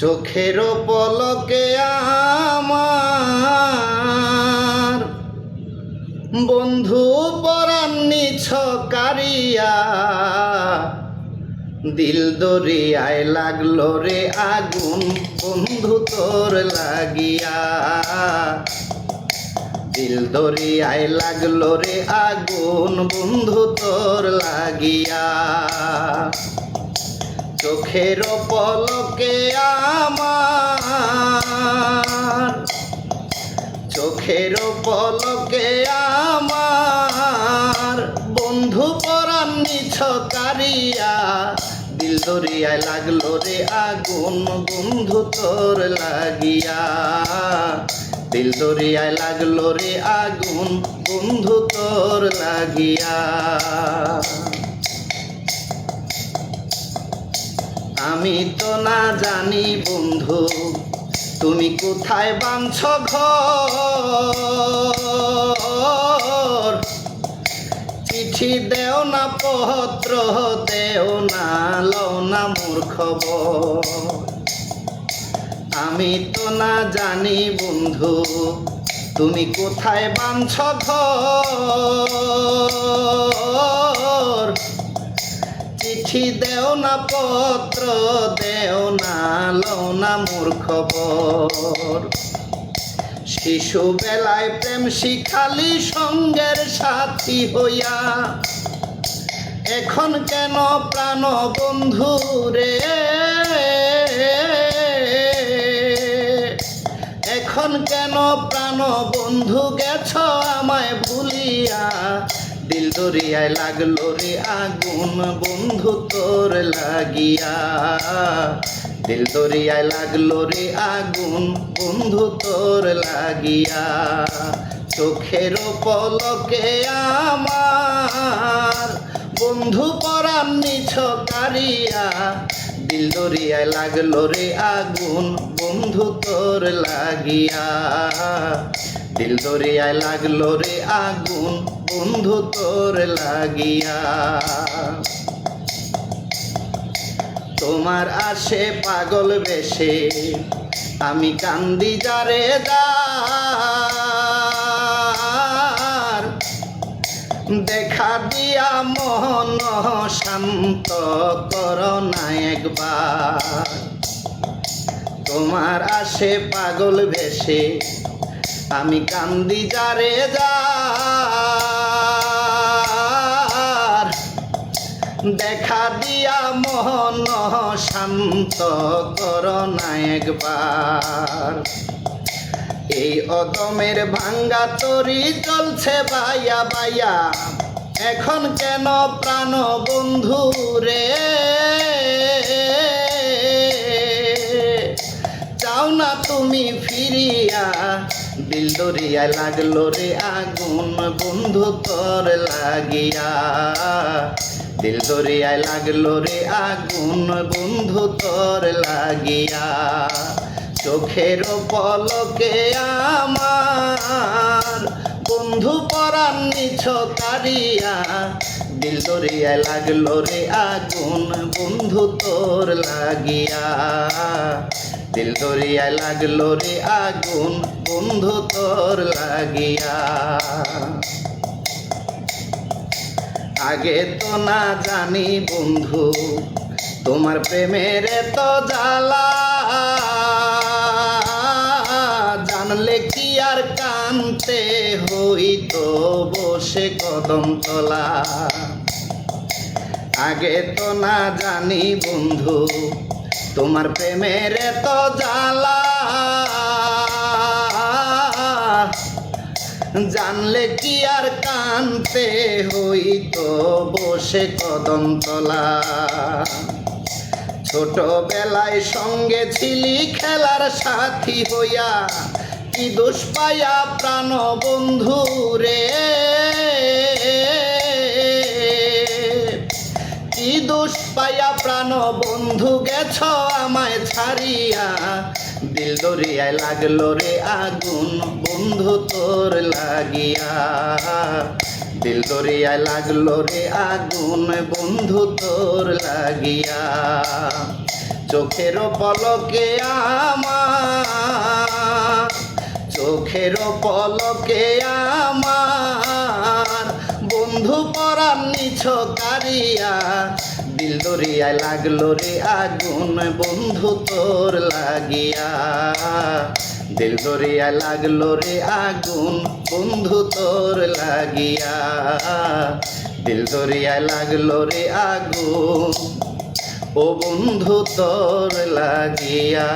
চোখের পলকে আমার। বন্ধু পরান্নি ছকারিয়া দিল দরিয়ায় লাগল রে আগুন, বন্ধু তোর লাগিয়া। দিল দরিয়ায় লাগল রে আগুন, বন্ধু তোর লাগিয়া। চোখের পলকে আমার। চোখের পলকে আমার। বন্ধু পরান্নি ছকারিয়া দিল দরিয়ায় লাগল রে আগুন, বন্ধু তোর লাগিয়া। দিল দরিয়ায় লাগল রে আগুন, বন্ধু তোর লাগিয়া। আমি তো না জানি বন্ধু, তুমি কোথায় বাঁধছ ঘর? চিঠি দেও না, পত্র দেও না, লও না মোর আমি তো না জানি বন্ধু, তুমি কোথায় বাঁধছ ঘর? চিঠি দেও না পত্র, দেও না লও না মোর খবর। শিশু বেলায় প্রেম শিখালি সঙ্গের সাথী হইয়া। এখন কেন প্রাণ বন্ধু রে? এখন কেন প্রাণ বন্ধু গেছ আমায় ভুলিয়া? দিল দরিয়ায় লাগল রে আগুন, বন্ধু তোর লাগিয়া। দিল দরিয়ায় লাগল রে আগুন, বন্ধু তোর লাগিয়া। চোখের পলকে আমার বন্ধু পরান্নি ছকারিয়া দিল দরিয়ায় লাগল রে আগুন, বন্ধু তোর লাগিয়া। দিল দরিয়ায় লাগল রে আগুন, বন্ধু তোর লাগিয়া। তোমার আসে পাগল বেশে, আমি কান্দি যারে দার। দেখা দিয়া মন শান্ত কর না একবার। তোমার আসে পাগল ভেসে আমি কান্দি যারে যার। দেখা দিয়া মন শান্ত কর না একবার। এই অদমের ভাঙ্গা তরি চলছে বাইয়া বাইয়া এখন কেন প্রাণ বন্ধু রে? চাও না তুমি ফিরিয়া দিল দরিয়া লাগল রে আগুন, বন্ধু তোর লাগিয়া। দিল দরিয়ায় লাগল রে আগুন, বন্ধু তোর লাগিয়া। চোখের পলকে আমার বন্ধু পরান্নি ছকারিয়া দিল দরিয়ায় লাগল রে আগুন। বন্ধু তোর লাগিয়া। দিল দরিয়ায় লাগল রে আগুন, বন্ধু তোর লাগিয়া। আগে তো না জানি বন্ধু, তোমার প্রেমের তো জ্বালা। জানলে কি আর কানতে হইতো বসে কদম তলা। আগে তো না জানি বন্ধু, তোমার প্রেমের তো জ্বালা। জানলে কি আর কানতে হইতো বসে কদম তলা। ছোটবেলায় সঙ্গে ছিলি খেলার সাথী হইয়া, কি দোষ পাইয়া প্রাণ বন্ধু রে? দোষ পাইয়া প্রাণ বন্ধু গেছ আমায় ছাড়িয়া। দিল দরিয়ায় লাগল রে আগুন, বন্ধু তোর লাগিয়া। দিল দরিয়ায় লাগল রে আগুন, বন্ধু তোর লাগিয়া। চোখের পলকে আমার, চোখের পলকে আমার। বন্ধু পরার নিছ কারিয়া দিল দরিয়ায় লাগল রে আগুন, বন্ধু তোর লাগিয়া। দিল দরিয়ায় লাগল রে আগুন, বন্ধু তোর লাগিয়া। দিল দরিয়ায় লাগল রে আগুন, ও বন্ধু তোর লাগিয়া।